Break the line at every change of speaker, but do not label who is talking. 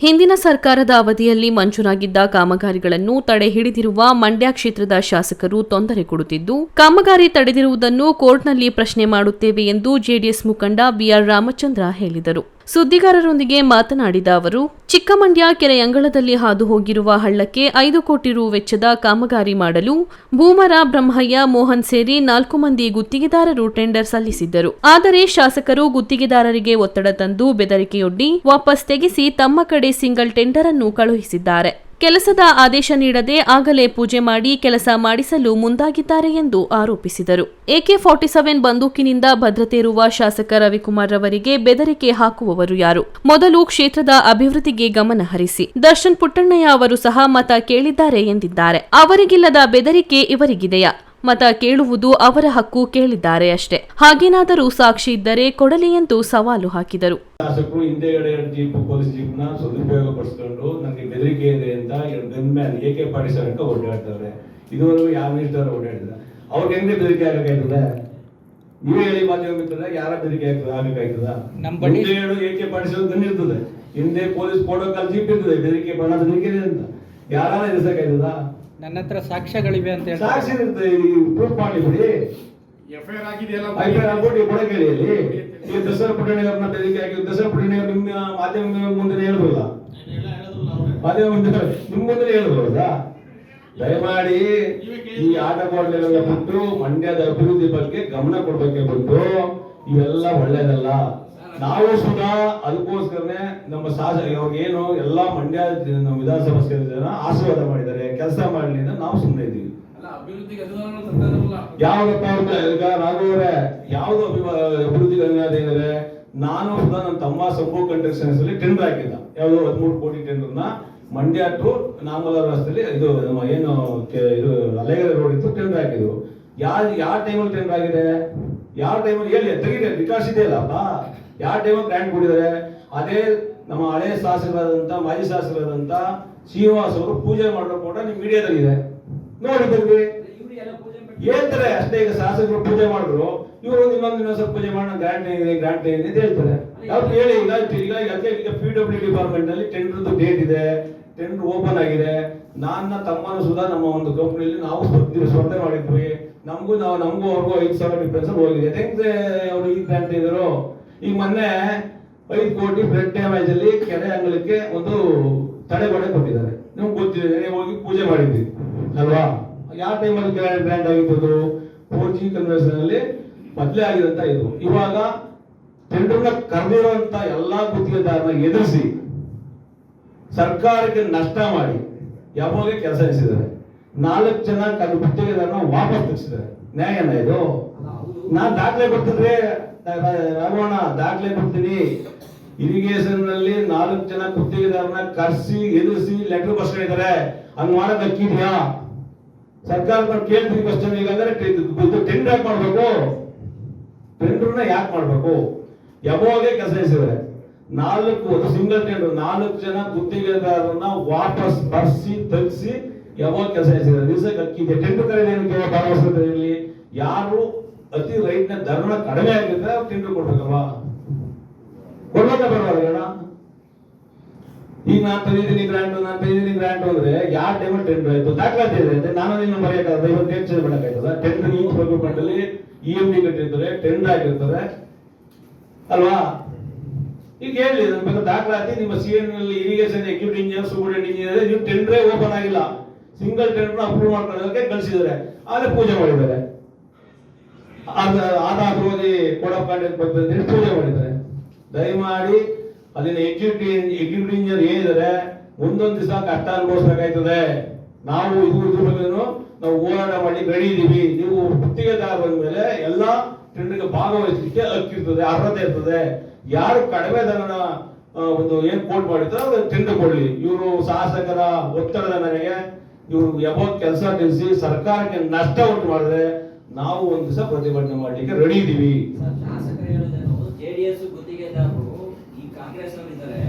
ಹಿಂದಿನ ಸರ್ಕಾರದ ಅವಧಿಯಲ್ಲಿ ಮಂಜೂರಾಗಿದ್ದ ಕಾಮಗಾರಿಗಳನ್ನು ತಡೆ ಹಿಡಿದಿರುವ ಮಂಡ್ಯ ಕ್ಷೇತ್ರದ ಶಾಸಕರು ತೊಂದರೆ ಕೊಡುತ್ತಿದ್ದು, ಕಾಮಗಾರಿ ತಡೆದಿರುವುದನ್ನು ಕೋರ್ಟ್ನಲ್ಲಿ ಪ್ರಶ್ನೆ ಮಾಡುತ್ತೇವೆ ಎಂದು ಜೆಡಿಎಸ್ ಮುಖಂಡ ಬಿಆರ್ ರಾಮಚಂದ್ರ ಹೇಳಿದರು. ಸುದ್ದಿಗಾರರೊಂದಿಗೆ ಮಾತನಾಡಿದ ಅವರು, ಚಿಕ್ಕಮಂಡ್ಯ ಕೆರೆಯಂಗಳದಲ್ಲಿ ಹಾದು ಹೋಗಿರುವ ಹಳ್ಳಕ್ಕೆ ಐದು ಕೋಟಿ ರು ವೆಚ್ಚದ ಕಾಮಗಾರಿ ಮಾಡಲು ಭೂಮರ ಬ್ರಹ್ಮಯ್ಯ ಮೋಹನ್ ಸೇರಿ ನಾಲ್ಕು ಮಂದಿ ಗುತ್ತಿಗೆದಾರರು ಟೆಂಡರ್ ಸಲ್ಲಿಸಿದ್ದರು. ಆದರೆ ಶಾಸಕರು ಗುತ್ತಿಗೆದಾರರಿಗೆ ಒತ್ತಡ ತಂದು ಬೆದರಿಕೆಯೊಡ್ಡಿ ವಾಪಸ್ ತೆಗೆಸಿ ತಮ್ಮ ಕಡೆ ಸಿಂಗಲ್ ಟೆಂಡರ್ ಅನ್ನು ಕಳುಹಿಸಿದ್ದಾರೆ. ಕೆಲಸದ ಆದೇಶ ನೀಡದೆ ಆಗಲೇ ಪೂಜೆ ಮಾಡಿ ಕೆಲಸ ಮಾಡಿಸಲು ಮುಂದಾಗಿದ್ದಾರೆ ಎಂದು ಆರೋಪಿಸಿದರು. ಎಕೆ ಫಾರ್ಟಿ ಸೆವೆನ್ ಬಂದೂಕಿನಿಂದ ಭದ್ರತೆ ಇರುವ ಶಾಸಕ ರವಿಕುಮಾರ್ ರವರಿಗೆ ಬೆದರಿಕೆ ಹಾಕುವವರು ಯಾರು? ಮೊದಲು ಕ್ಷೇತ್ರದ ಅಭಿವೃದ್ಧಿಗೆ ಗಮನ ಹರಿಸಿ. ದರ್ಶನ್ ಪುಟ್ಟಣ್ಣಯ್ಯ ಅವರು ಸಹ ಮತ ಕೇಳಿದ್ದಾರೆ ಎಂದಿದ್ದಾರೆ. ಅವರಿಗಿಲ್ಲದ ಬೆದರಿಕೆ ಇವರಿಗಿದೆಯಾ? ಮತ ಕೇಳುವುದು ಅವರ ಹಕ್ಕು ಕೇಳಿದ್ದಾರೆ ಅಷ್ಟೇ. ಹಾಗೇನಾದರೂ ಸಾಕ್ಷಿ ಇದ್ದರೆ ಕೊಡಲಿ ಎಂದು ಸವಾಲು ಹಾಕಿದರು.
ಶಾಸಕರು ಹಿಂದೆಗಡೆ ಎರಡು ಜೀಪ್ ಪೊಲೀಸ್ ಜೀಪ್ನ ಸದುಪಯೋಗ ಪಡಿಸ್ಕೊಂಡು ನನಗೆ ಬೆದರಿಕೆ ಇದೆ ಅಂತ ಎರಡು gunman AK forty seven ಓಡಾಡ್ತಾರೆ. ಇದುವರೆಗೂ ಯಾವ ಮಿನಿಸ್ಟರ್ ಓಡಾಡಿಲ್ಲ. ಅವ್ರಿಗೆ ಹೆಂಗೆ ಬೆದರಿಕೆ ಆಗಬೇಕಾಯ್ತದೆ ನೀವೇ ಹೇಳಿ ಮಾಧ್ಯಮ ಮಿತ್ರರೇ ಯಾರ ಬೆದರಿಕೆ ಆಗ್ತದೆ ಆಗಬೇಕಾಯ್ತದ
ನಮ್ಮ
ಬಳಿ ಹೇಳು ಎಕೆ ಫಾರ್ಟಿ ಸೆವೆನ್ ಗನ್ ಇರ್ತದೆ. ಹಿಂದೆ ಪೊಲೀಸ್ ಪ್ರೋಟೋಕಾಲ್ ಜೀಪ್ ಇರ್ತದೆ ಬೆದರಿಕೆ ಬಣ್ಣ ಬೆದರಿಕೆ ಇದೆ ಅಂತ. ಯಾರ ಎದುರಿಸಕ್ಕಾಯ್ತದ
ನನ್ನ ಹತ್ರ ಸಾಕ್ಷ್ಯಗಳಿವೆ ಅಂತ ಹೇಳಿ
ಸಾಕ್ಷಿ ಇರುತ್ತೆ ಪ್ರೂಫ್ ಮಾಡಿ ಬಿಡಿ
ಎಫ್ಐಆರ್ ಆಗಿದೆಯಲ್ಲ
ಈ ದಸರಾ ಹಾಕಿ ದಸರಾ ನಿಮ್ಮ ಮಾಧ್ಯಮ ಮುಂದೆ ಹೇಳಬಲ್ಲ ಮಾಧ್ಯಮ ಮುಂದೆ ನಿಮ್ಮ ಮುಂದೆ ದಯಮಾಡಿ ಈ ಆಟಪಾಟಗಳೆಲ್ಲ ಬಿಟ್ಟು ಮಂಡ್ಯದ ಅಭಿವೃದ್ಧಿ ಬಗ್ಗೆ ಗಮನ ಕೊಡ್ಬೇಕೆ ಬಿಟ್ಟು ಇವೆಲ್ಲ ಒಳ್ಳೇದಲ್ಲ. ನಾವು ಸುಧಾ ಅದಕ್ಕೋಸ್ಕರನೇ ನಮ್ಮ ಶಾಸಕ ಇವಾಗ ಏನು ಎಲ್ಲಾ ಮಂಡ್ಯ ನಮ್ಮ ವಿಧಾನಸಭಾ ಕ್ಷೇತ್ರದ ಜನ ಆಶೀರ್ವಾದ ಮಾಡಿದ್ದಾರೆ. ಕೆಲಸ ಮಾಡಲಿ ಅಂತ ನಾವು ಸುಮ್ಮನೆ ಇದ್ದೀವಿ. ಯಾವ್ದಪ್ಪ ಈಗ ರಾಘವರೇ ಯಾವ್ದು ಅಭಿವ- ಅಭಿವೃದ್ಧಿ ಇದ್ದಾರೆ ನಾನು ನನ್ನ ತಮ್ಮ ಸಂಭವ ಕಂಟ್ರಕ್ಷನ್ಸ್ ಅಲ್ಲಿ ಟೆಂಡರ್ ಹಾಕಿದ್ದ. ಯಾವ್ದು ಹದಿಮೂರು ಕೋಟಿ ಟೆಂಡರ್ನ ಮಂಡ್ಯ ಟು ನಾಮಲ ರಸ್ತೆಯಲ್ಲಿ ಇದು ಏನು ಇದು ಅಲೆಗರೆ ರೋಡ್ ಇತ್ತು ಟೆಂಡರ್ ಹಾಕಿದ್ರು. ಯಾವ ಯಾವ ಟೈಮಲ್ಲಿ ಟೆಂಡರ್ ಆಗಿದೆ? ಯಾವ ಟೈಮಲ್ಲಿ ಹೇಳಿ ತೆಗಿದೆ ವಿಕಾಸ್ ಇದೆಯಲ್ಲಪ್ಪ ಯಾವ ಟೈಮಲ್ಲಿ ಗ್ರ್ಯಾಂಡ್ ಕೊಟ್ಟಿದ್ದಾರೆ? ಅದೇ ನಮ್ಮ ಹಳೆ ಶಾಸಕರಾದಂತ ಮಾಜಿ ಶಾಸಕರಾದಂತ ಶ್ರೀನಿವಾಸ್ ಅವರು ಪೂಜೆ ಮಾಡೋ ಕೂಡ ನಿಮ್ ಮೀಡಿಯಾದಲ್ಲಿದೆ. ನೋಡಿ ನೋಡಿದ್ರಿ ಹೇಳ್ತಾರೆ ಅಷ್ಟೇ ಈಗ ಶಾಸಕರು ಪೂಜೆ ಮಾಡಿದ್ರು. ಇವರು ಇನ್ನೊಂದು ಇನ್ನೊಂದು ಸ್ವಲ್ಪ ಪೂಜೆ ಮಾಡೋಣ ಗ್ರಾಂಟ್ ಇದೆ ಗ್ರಾಂಟ್ ಇದೆ ಅಂತ ಹೇಳ್ತಾರೆ. ಯಾವ್ದು ಹೇಳಿ, ಈಗ ಈಗ ಅದೇ ಈಗ ಪಿ ಡಬ್ಲ್ಯೂ ಡಿಪಾರ್ಟ್ಮೆಂಟ್ನಲ್ಲಿ ಟೆಂಡರ್ ಡೇಟ್ ಇದೆ ಟೆಂಡರ್ ಓಪನ್ ಆಗಿದೆ. ನನ್ನ ತಮ್ಮನು ಸುಧಾ ನಮ್ಮ ಒಂದು ಕಂಪ್ನಿಯಲ್ಲಿ ನಾವು ಸ್ಪರ್ಧೆ ಮಾಡಿದ್ವಿ. ನಮಗೂ ನಾವು, ನಮಗೂ ಅವ್ರಿಗೂ ಐದು ಸಾವಿರ ಡಿಫ್ರೆನ್ಸ್ ಹೋಗಿದೆ. ಹೆಂಗೆ ಅವರು ಈ ಗ್ರಾಂಟ್ ಇದ್ರು ಈಗ ಮೊನ್ನೆ ಐದು ಕೋಟಿ ಬ್ಲಡ್ ಡ್ಯಾಮೇಜ್ ಅಲ್ಲಿ ಕೆರೆ ಅಂಗಳಕ್ಕೆ ಒಂದು ತಡೆಗೋಡೆ ಕೊಟ್ಟಿದ್ದಾರೆ ನಿಮ್ಗೆ ಗೊತ್ತಿದೆ ನೀವು ಹೋಗಿ ಪೂಜೆ ಮಾಡಿದ್ವಿ ಅಲ್ವಾ? ಯಾವ ಟೈಮಲ್ಲಿ ಬ್ರ್ಯಾಂಡ್ ಆಗಿತ್ತು ಫೋರ್ ಜಿ ಕನ್ವೆನ್ಷನ್ ಅಲ್ಲಿ ಬದಲೇ ಆಗಿದಂತ ಇದು. ಇವಾಗ ಟೆಂಡರ್ನ ಕರೆದಿರುವಂತ ಎಲ್ಲಾ ಗುತ್ತಿಗೆದಾರನ ಎದುರಿಸಿ ಸರ್ಕಾರಕ್ಕೆ ನಷ್ಟ ಮಾಡಿ ಯಾವಾಗ ಕೆಲಸ ಎಸಿದ್ದಾರೆ ನಾಲ್ಕು ಜನ ತನ್ನ ಗುತ್ತಿಗೆದಾರನ ವಾಪಸ್ ತೆಗೆಸಿದ್ದಾರೆ ನ್ಯಾಯನ ಇದು? ನಾನ್ ದಾಖಲೆ ಕೊಡ್ತಿದ್ರೆ ರಾಘವಣ್ಣ ದಾಖಲೆ ಕೊಡ್ತೀನಿ. ಇರಿಗೇಷನ್ನಲ್ಲಿ ನಾಲ್ಕು ಜನ ಗುತ್ತಿಗೆದಾರನ ಕರ್ಸಿ, ಎದುರಿಸಿ ಲೆಟರ್ ಇದ್ದಾರೆ ಹಂಗ್ ಮಾಡಕ್ ಅಕ್ಕಿದ್ಯಾ ಸರ್ಕಾರ ಕೇಳ್ತೀವಿ ಕ್ವಶನ್ ಈಗಂದ್ರೆ ಟೆಂಡರ್ ಯಾಕೆ ಮಾಡ್ಬೇಕು? ಟೆಂಡರ್ನ ಯಾಕೆ ಮಾಡ್ಬೇಕು? ಯಾವಾಗೆ ಕೆಲಸ ಇಸಿದ್ರೆ ನಾಲ್ಕು ಸಿಂಗಲ್ ಟೆಂಡರ್ ನಾಲ್ಕು ಜನ ಗುತ್ತಿಗೆದಾರರನ್ನ ವಾಪಸ್ ಬರ್ಸಿ, ತಗ್ಸಿ ಯಾವಾಗ ಕೆಲಸ ಇಸಿದ್ರೆ ದಿವಸಕ್ಕೆ ಅಕ್ಕಿದೆ ಟೆಂಡರ್ ಕರೆದೇನು ಯಾರು ಅತಿ ರೈಟ್ನ ದರಣ ಕಡಿಮೆ ಆಗಿದ್ರೆ ಅವ್ರು ಟೆಂಡರ್ ಕೊಡ್ಬೇಕಲ್ವಾ? ಕೊಡ್ಬೇಕ ಬರಬಾರ್ದಣ್ಣ ಈಗ ನಾನು ತಂದಿದ್ದೀನಿ ಗ್ರಾಂಟ್ ನಾನು ತಂದಿದ್ದೀನಿ ಗ್ರಾಂಟ್ ಅಂದ್ರೆ ಯಾವ ಟೈಮಲ್ಲಿ ಟೆಂಡರ್ ಆಯ್ತು? ದಾಖಲಾತಿ ಇದೆ. ನಾನು ನಿನ್ನ ಬರೆಯಕ್ಕಾಗದ ಇವತ್ತು ಟೆನ್ಷನ್ ಮಾಡಕ್ಕಾಯ್ತದ? ಟೆಂಡರ್ ನೀವು ಹೋಗಿ ಅಲ್ಲಿ ಇ ಎಂ ಡಿ ಕಟ್ಟಿರ್ತಾರೆ ಟೆಂಡರ್ ಆಗಿರ್ತದೆ ಅಲ್ವಾ? ಈಗ ಹೇಳಿ, ನನ್ನ ದಾಖಲಾತಿ ನಿಮ್ಮ ಸಿ ಎನ್ ಅಲ್ಲಿ irrigation executive engineer superintendent engineer ನೀವು ಟೆಂಡ್ರೇ ಓಪನ್ ಆಗಿಲ್ಲ. ಸಿಂಗಲ್ ಟೆಂಡರ್ ಅಪ್ರೂವ್ ಮಾಡ್ಕೊಳ್ಳೋದಕ್ಕೆ ಕಳಿಸಿದ್ದಾರೆ. ಆದ್ರೆ ಪೂಜೆ ಮಾಡಿದ್ದಾರೆ. ಅದ ಆದಾದ್ರೋದಿ ಕೊಡಪ್ಪ ಬಂದ್ರೆ ಪೂಜೆ ಮಾಡಿದ್ದಾರೆ. ದಯಮಾಡಿ ಅಲ್ಲಿನ ಎಕ್ಸಿಕ್ಯೂಟಿವ್ ಎಕ್ಸಿಕ್ಯೂಟಿವ್ ಇಂಜಿನಿಯರ್ ಏನಿದ್ದಾರೆ ಒಂದೊಂದು ದಿವಸ ಕಷ್ಟ ಅನುಭವಿಸಬೇಕಾಯ್ತದೆ. ನಾವು ಇದು ಇದ್ರ ನಾವು ಹೋರಾಟ ಮಾಡಿ ರೆಡಿ ಇದೀವಿ ನೀವು ಗುತ್ತಿಗೆದಾರ ಬಂದ ಮೇಲೆ ಎಲ್ಲ ಟೆಂಡರ್ಗೆ ಭಾಗವಹಿಸಲಿಕ್ಕೆ ಹಕ್ಕಿರ್ತದೆ ಅರ್ಹತೆ ಇರ್ತದೆ. ಯಾರು ಕಡಿಮೆ ದರನ ಒಂದು ಏನ್ ಕೋಟ್ ಮಾಡಿದ್ರೆ ಅವ್ರು ಟೆಂಡರ್ ಕೊಡ್ಲಿ. ಇವರು ಶಾಸಕರ ಒತ್ತಡದ ಮೇರೆಗೆ ಇವರು ಯಾವ ಕೆಲಸ ನಿಲ್ಲಿಸಿ ಸರ್ಕಾರಕ್ಕೆ ನಷ್ಟ ಉಂಟು ಮಾಡಿದ್ರೆ ನಾವು ಒಂದು ದಿವಸ ಪ್ರತಿಭಟನೆ ಮಾಡ್ಲಿಕ್ಕೆ ರೆಡಿ
ಇದ್ದೀವಿ. ಶಾಸಕರು ಹೇಳೋದೇನು? ಜೆಡಿಎಸ್ ಗುತ್ತಿಗೆದಾರರು ಈ ಕಾಂಗ್ರೆಸ್ ಇದ್ದಾರೆ.